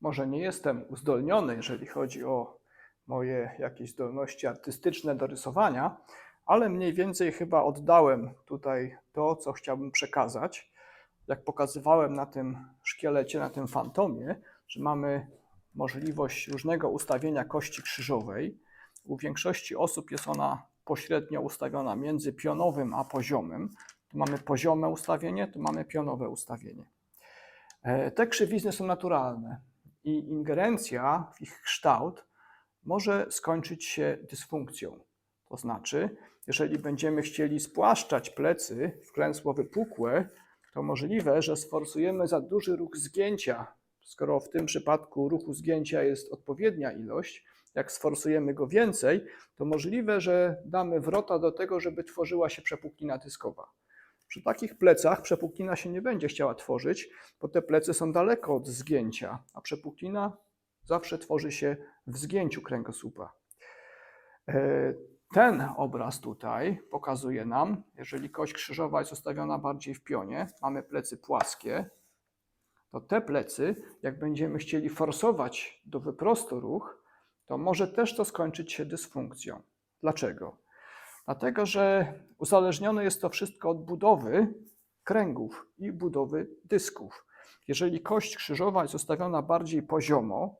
może nie jestem uzdolniony, jeżeli chodzi o moje jakieś zdolności artystyczne do rysowania, ale mniej więcej chyba oddałem tutaj to, co chciałbym przekazać. Jak pokazywałem na tym szkielecie, na tym fantomie, że mamy możliwość różnego ustawienia kości krzyżowej. U większości osób jest ona pośrednio ustawiona między pionowym a poziomym. Tu mamy poziome ustawienie, tu mamy pionowe ustawienie. E, Te krzywizny są naturalne i ingerencja w ich kształt może skończyć się dysfunkcją. To znaczy, jeżeli będziemy chcieli spłaszczać plecy w klęsło wypukłe, to możliwe, że sforsujemy za duży ruch zgięcia. Skoro w tym przypadku ruchu zgięcia jest odpowiednia ilość, jak sforsujemy go więcej, to możliwe, że damy wrota do tego, żeby tworzyła się przepuklina dyskowa. Przy takich plecach przepuklina się nie będzie chciała tworzyć, bo te plecy są daleko od zgięcia, a przepuklina zawsze tworzy się w zgięciu kręgosłupa. E, Ten obraz tutaj pokazuje nam, jeżeli kość krzyżowa jest ustawiona bardziej w pionie, mamy plecy płaskie, to te plecy, jak będziemy chcieli forsować do wyprostu ruch, to może też to skończyć się dysfunkcją. Dlaczego? Dlatego, że uzależnione jest to wszystko od budowy kręgów i budowy dysków. Jeżeli kość krzyżowa jest ustawiona bardziej poziomo,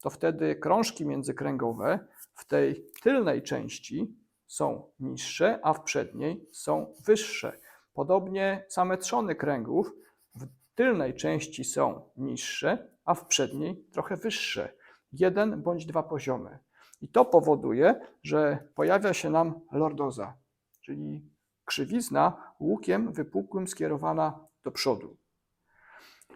to wtedy krążki międzykręgowe w tej tylnej części są niższe, a w przedniej są wyższe. Podobnie same trzony kręgów w tylnej części są niższe, a w przedniej trochę wyższe. Jeden bądź dwa poziomy. I to powoduje, że pojawia się nam lordoza, czyli krzywizna łukiem wypukłym skierowana do przodu.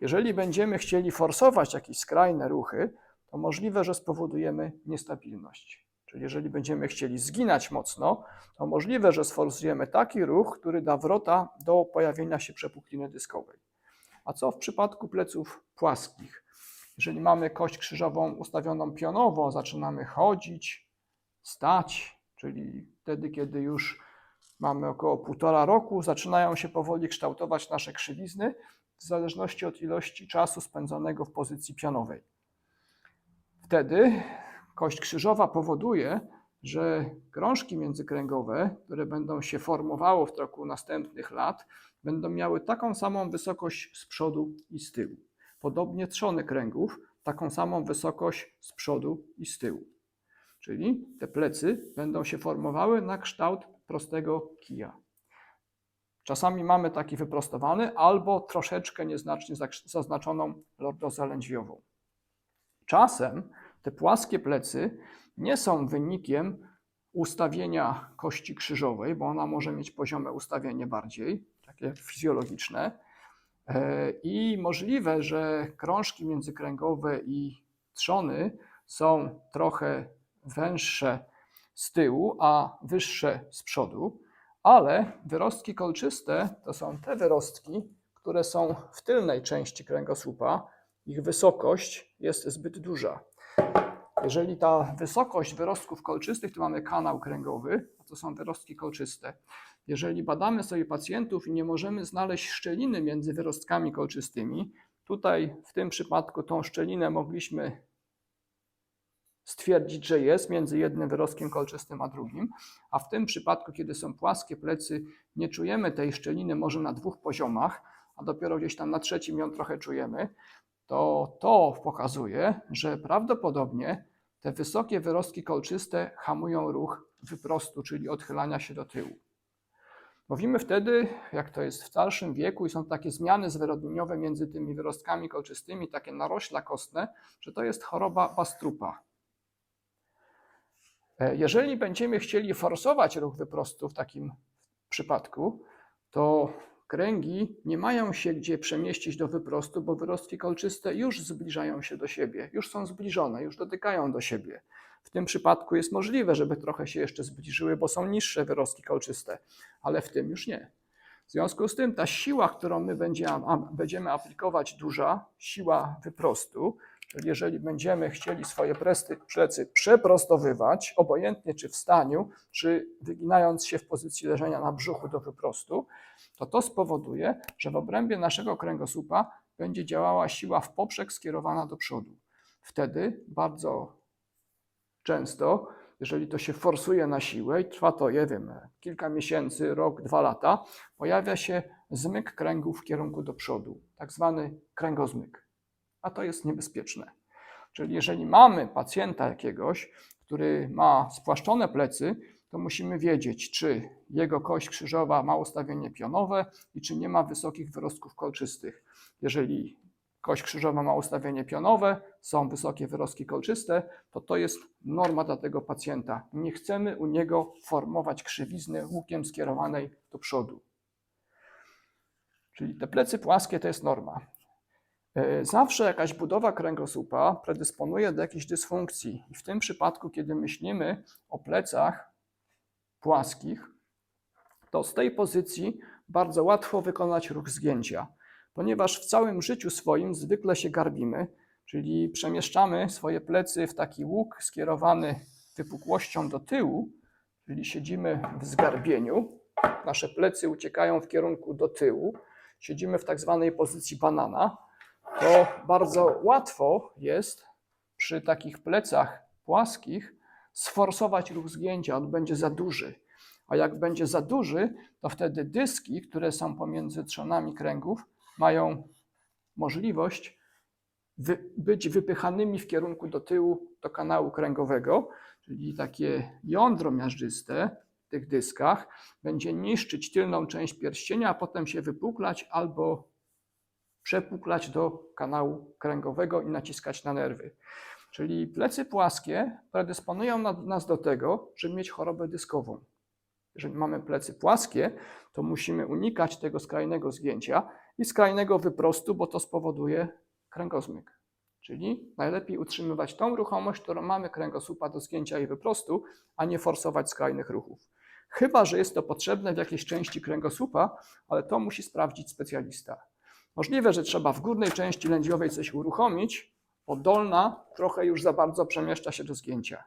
Jeżeli będziemy chcieli forsować jakieś skrajne ruchy, to możliwe, że spowodujemy niestabilność. Czyli jeżeli będziemy chcieli zginać mocno, to możliwe, że sforsujemy taki ruch, który da wrota do pojawienia się przepukliny dyskowej. A co w przypadku pleców płaskich? Jeżeli mamy kość krzyżową ustawioną pionowo, zaczynamy chodzić, stać, czyli wtedy, kiedy już mamy około półtora roku, zaczynają się powoli kształtować nasze krzywizny, w zależności od ilości czasu spędzonego w pozycji pionowej. Wtedy kość krzyżowa powoduje, że krążki międzykręgowe, które będą się formowały w toku następnych lat, będą miały taką samą wysokość z przodu i z tyłu. Podobnie trzony kręgów, taką samą wysokość z przodu i z tyłu. Czyli te plecy będą się formowały na kształt prostego kija. Czasami mamy taki wyprostowany albo troszeczkę nieznacznie zaznaczoną lordozę lędźwiową. Czasem te płaskie plecy nie są wynikiem ustawienia kości krzyżowej, bo ona może mieć poziome ustawienie bardziej, takie fizjologiczne. E, I możliwe, że krążki międzykręgowe i trzony są trochę węższe z tyłu, a wyższe z przodu, ale wyrostki kolczyste to są te wyrostki, które są w tylnej części kręgosłupa. Ich wysokość jest zbyt duża. Jeżeli ta wysokość wyrostków kolczystych, to mamy kanał kręgowy, a to są wyrostki kolczyste. Jeżeli badamy sobie pacjentów i nie możemy znaleźć szczeliny między wyrostkami kolczystymi, tutaj w tym przypadku tą szczelinę mogliśmy stwierdzić, że jest między jednym wyrostkiem kolczystym a drugim, a w tym przypadku, kiedy są płaskie plecy, nie czujemy tej szczeliny może na dwóch poziomach, a dopiero gdzieś tam na trzecim ją trochę czujemy, to to pokazuje, że prawdopodobnie te wysokie wyrostki kolczyste hamują ruch wyprostu, czyli odchylania się do tyłu. Mówimy wtedy, jak to jest w starszym wieku i są takie zmiany zwyrodnieniowe między tymi wyrostkami kolczystymi, takie narośla kostne, że to jest choroba Bastrupa. E, Jeżeli będziemy chcieli forsować ruch wyprostu w takim przypadku, to kręgi nie mają się gdzie przemieścić do wyprostu, bo wyrostki kolczyste już zbliżają się do siebie, już są zbliżone, już dotykają do siebie. W tym przypadku jest możliwe, żeby trochę się jeszcze zbliżyły, bo są niższe wyrostki kolczyste, ale w tym już nie. W związku z tym ta siła, którą my będziemy, aplikować duża, siła wyprostu, czyli jeżeli będziemy chcieli swoje plecy przeprostowywać, obojętnie czy w staniu, czy wyginając się w pozycji leżenia na brzuchu do wyprostu, to to spowoduje, że w obrębie naszego kręgosłupa będzie działała siła w poprzek skierowana do przodu. Wtedy bardzo często, jeżeli to się forsuje na siłę i trwa to, nie wiem, kilka miesięcy, rok, dwa lata, pojawia się zmyk kręgów w kierunku do przodu, tak zwany kręgozmyk. A to jest niebezpieczne. Czyli jeżeli mamy pacjenta jakiegoś, który ma spłaszczone plecy, to musimy wiedzieć, czy jego kość krzyżowa ma ustawienie pionowe i czy nie ma wysokich wyrostków kolczystych. Jeżeli kość krzyżowa ma ustawienie pionowe, są wysokie wyrostki kolczyste, to to jest norma dla tego pacjenta. Nie chcemy u niego formować krzywizny łukiem skierowanej do przodu. Czyli te plecy płaskie to jest norma. E, Zawsze jakaś budowa kręgosłupa predysponuje do jakiejś dysfunkcji. W tym przypadku, kiedy myślimy o plecach płaskich, to z tej pozycji bardzo łatwo wykonać ruch zgięcia, ponieważ w całym życiu swoim zwykle się garbimy, czyli przemieszczamy swoje plecy w taki łuk skierowany wypukłością do tyłu, czyli siedzimy w zgarbieniu, nasze plecy uciekają w kierunku do tyłu, siedzimy w tak zwanej pozycji banana, to bardzo łatwo jest przy takich plecach płaskich sforsować ruch zgięcia, on będzie za duży. A jak będzie za duży, to wtedy dyski, które są pomiędzy trzonami kręgów, mają możliwość wy, być wypychanymi w kierunku do tyłu do kanału kręgowego, czyli takie jądro miażdżyste w tych dyskach będzie niszczyć tylną część pierścienia, a potem się wypuklać albo przepuklać do kanału kręgowego i naciskać na nerwy. Czyli plecy płaskie predysponują nas do tego, żeby mieć chorobę dyskową. Jeżeli mamy plecy płaskie, to musimy unikać tego skrajnego zgięcia i skrajnego wyprostu, bo to spowoduje kręgozmyk. Czyli najlepiej utrzymywać tą ruchomość, którą mamy kręgosłupa do zgięcia i wyprostu, a nie forsować skrajnych ruchów. Chyba, że jest to potrzebne w jakiejś części kręgosłupa, ale to musi sprawdzić specjalista. Możliwe, że trzeba w górnej części lędźwiowej coś uruchomić, bo dolna trochę już za bardzo przemieszcza się do zgięcia.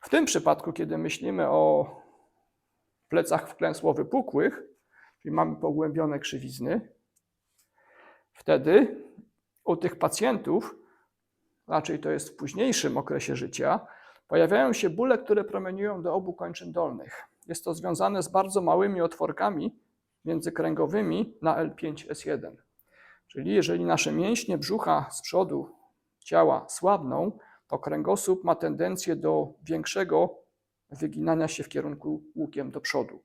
W tym przypadku, kiedy myślimy o plecach wklęsło wypukłych, czyli mamy pogłębione krzywizny, wtedy u tych pacjentów, raczej to jest w późniejszym okresie życia, pojawiają się bóle, które promieniują do obu kończyn dolnych. Jest to związane z bardzo małymi otworkami międzykręgowymi na L5S1. Czyli jeżeli nasze mięśnie brzucha z przodu ciała słabną, to kręgosłup ma tendencję do większego wyginania się w kierunku łukiem do przodu.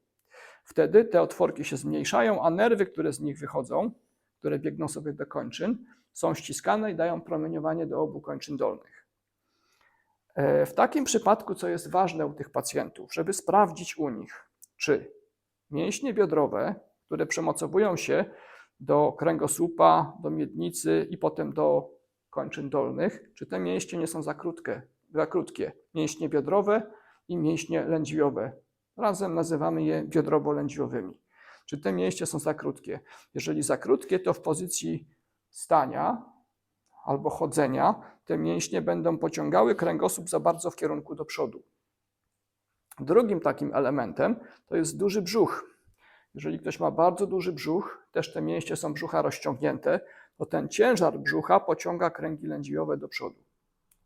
Wtedy te otworki się zmniejszają, a nerwy, które z nich wychodzą, które biegną sobie do kończyn, są ściskane i dają promieniowanie do obu kończyn dolnych. E, w takim przypadku, co jest ważne u tych pacjentów, żeby sprawdzić u nich, czy mięśnie biodrowe, które przemocowują się do kręgosłupa, do miednicy i potem do kończyn dolnych, czy te mięśnie nie są za, krótkie, za krótkie. Mięśnie biodrowe i mięśnie lędźwiowe. Razem nazywamy je biodrowo-lędźwiowymi. Czy te mięśnie są za krótkie? Jeżeli za krótkie, to w pozycji stania albo chodzenia te mięśnie będą pociągały kręgosłup za bardzo w kierunku do przodu. Drugim takim elementem to jest duży brzuch. Jeżeli ktoś ma bardzo duży brzuch, też te mięśnie są brzucha rozciągnięte, to ten ciężar brzucha pociąga kręgi lędźwiowe do przodu.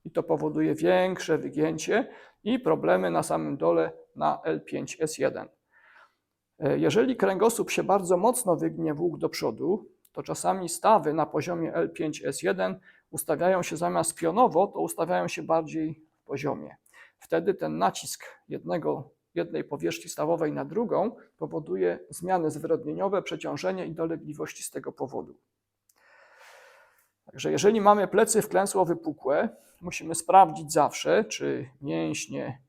I to powoduje większe wygięcie i problemy na samym dole na L5S1. E, jeżeli kręgosłup się bardzo mocno wygnie w łuk do przodu, to czasami stawy na poziomie L5S1 ustawiają się zamiast pionowo, to ustawiają się bardziej w poziomie. Wtedy ten nacisk jednego jednej powierzchni stawowej na drugą powoduje zmiany zwyrodnieniowe, przeciążenie i dolegliwości z tego powodu. Także jeżeli mamy plecy wklęsło wypukłe, musimy sprawdzić zawsze, czy mięśnie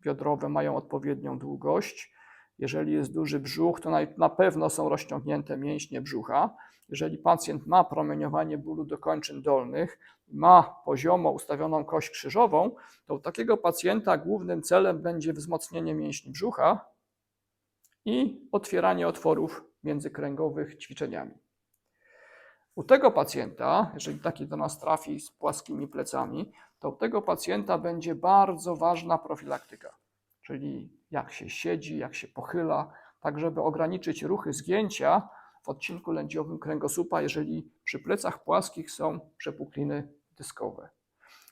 biodrowe mają odpowiednią długość. Jeżeli jest duży brzuch, to na pewno są rozciągnięte mięśnie brzucha. Jeżeli pacjent ma promieniowanie bólu do kończyn dolnych, ma poziomo ustawioną kość krzyżową, to u takiego pacjenta głównym celem będzie wzmocnienie mięśni brzucha i otwieranie otworów międzykręgowych ćwiczeniami. U tego pacjenta, jeżeli taki do nas trafi z płaskimi plecami, to u tego pacjenta będzie bardzo ważna profilaktyka, czyli jak się siedzi, jak się pochyla, tak żeby ograniczyć ruchy zgięcia w odcinku lędźwiowym kręgosłupa, jeżeli przy plecach płaskich są przepukliny dyskowe.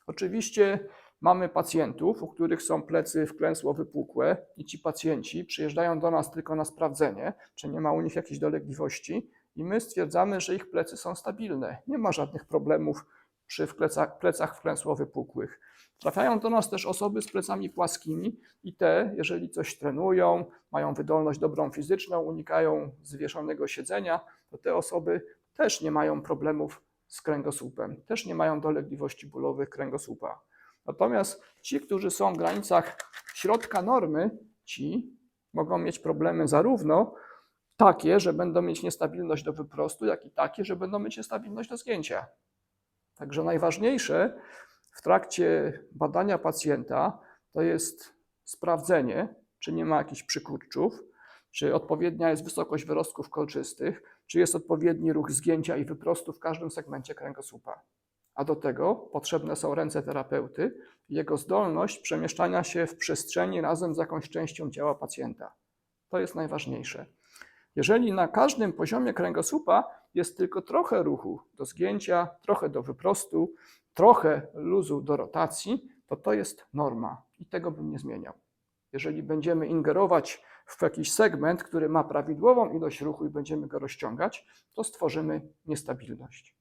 Oczywiście mamy pacjentów, u których są plecy wklęsło wypukłe i ci pacjenci przyjeżdżają do nas tylko na sprawdzenie, czy nie ma u nich jakichś dolegliwości i my stwierdzamy, że ich plecy są stabilne. Nie ma żadnych problemów przy plecach, plecach wklęsło wypukłych. Trafiają do nas też osoby z plecami płaskimi i te, jeżeli coś trenują, mają wydolność dobrą fizyczną, unikają zwieszonego siedzenia, to te osoby też nie mają problemów z kręgosłupem, też nie mają dolegliwości bólowych kręgosłupa. Natomiast ci, którzy są w granicach środka normy, ci mogą mieć problemy zarówno takie, że będą mieć niestabilność do wyprostu, jak i takie, że będą mieć niestabilność do zgięcia. Także najważniejsze w trakcie badania pacjenta to jest sprawdzenie, czy nie ma jakichś przykurczów, czy odpowiednia jest wysokość wyrostków kolczystych, czy jest odpowiedni ruch zgięcia i wyprostu w każdym segmencie kręgosłupa. A do tego potrzebne są ręce terapeuty i jego zdolność przemieszczania się w przestrzeni razem z jakąś częścią ciała pacjenta. To jest najważniejsze. Jeżeli na każdym poziomie kręgosłupa jest tylko trochę ruchu do zgięcia, trochę do wyprostu, trochę luzu do rotacji, to to jest norma i tego bym nie zmieniał. Jeżeli będziemy ingerować w jakiś segment, który ma prawidłową ilość ruchu i będziemy go rozciągać, to stworzymy niestabilność.